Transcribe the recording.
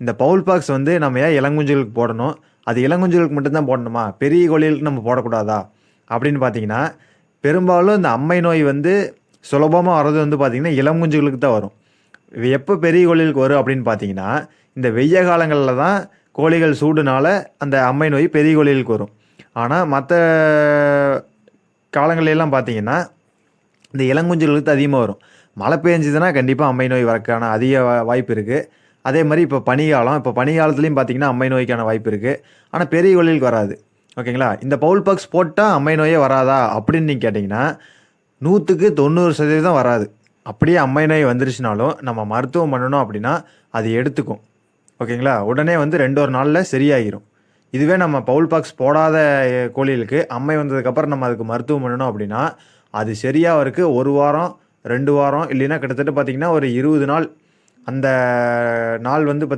இந்த பவுல் பாக்ஸ் வந்து நம்ம ஏன் இளங்குஞ்சுகளுக்கு போடணும்? அது இளங்குஞ்சுகளுக்கு மட்டும்தான் போடணுமா? பெரிய கோழிகளுக்கு நம்ம போடக்கூடாதா? அப்படின்னு பார்த்தீங்கன்னா பெரும்பாலும் இந்த அம்மை நோய் வந்து சுலபமாக வர்றது வந்து பார்த்திங்கன்னா இளங்குஞ்சுகளுக்கு தான் வரும். இது எப்போ பெரிய கோழிகளுக்கு வரும் அப்படின்னு பார்த்தீங்கன்னா இந்த வெய்ய காலங்களில் தான் கோழிகள் சூடுனால அந்த அம்மை நோய் பெரிய கோழிகளுக்கு வரும். ஆனால் மற்ற காலங்களெல்லாம் பார்த்தீங்கன்னா இந்த இளங்குஞ்சுகளுக்கு தான் அதிகமாக வரும். மழை பெஞ்சதுன்னா கண்டிப்பாக அம்மை நோய் வரக்கான அதிக வாய்ப்பு இருக்குது அதே மாதிரி இப்போ பனிகாலம் இப்போ பனிகாலத்துலேயும் பார்த்தீங்கன்னா அம்மை நோய்க்கான வாய்ப்பு இருக்குது ஆனால் பெரிய கோழிகளுக்கு வராது. ஓகேங்களா? இந்த பவுல் பாக்ஸ் போட்டால் அம்மை நோயே வராதா அப்படின்னு நீங்கள் கேட்டிங்கன்னா நூற்றுக்கு தொண்ணூறு சதவீதம் வராது. அப்படியே அம்மை நோய் வந்துருச்சுனாலும் நம்ம மருத்துவம் பண்ணணும் அப்படின்னா அது எடுத்துக்கும். ஓகேங்களா? உடனே வந்து ரெண்டு ஒரு நாளில் சரியாகிரும். இதுவே நம்ம பவுல் பாக்ஸ் போடாத கோழிகளுக்கு அம்மை வந்ததுக்கப்புறம் நம்ம அதுக்கு மருத்துவம் பண்ணணும் அப்படின்னா அது சரியாகிறதுக்கு ஒரு வாரம் ரெண்டு வாரம் இல்லைன்னா கிட்டத்தட்ட பார்த்தீங்கன்னா ஒரு இருபது நாள் அந்த நாள் வந்து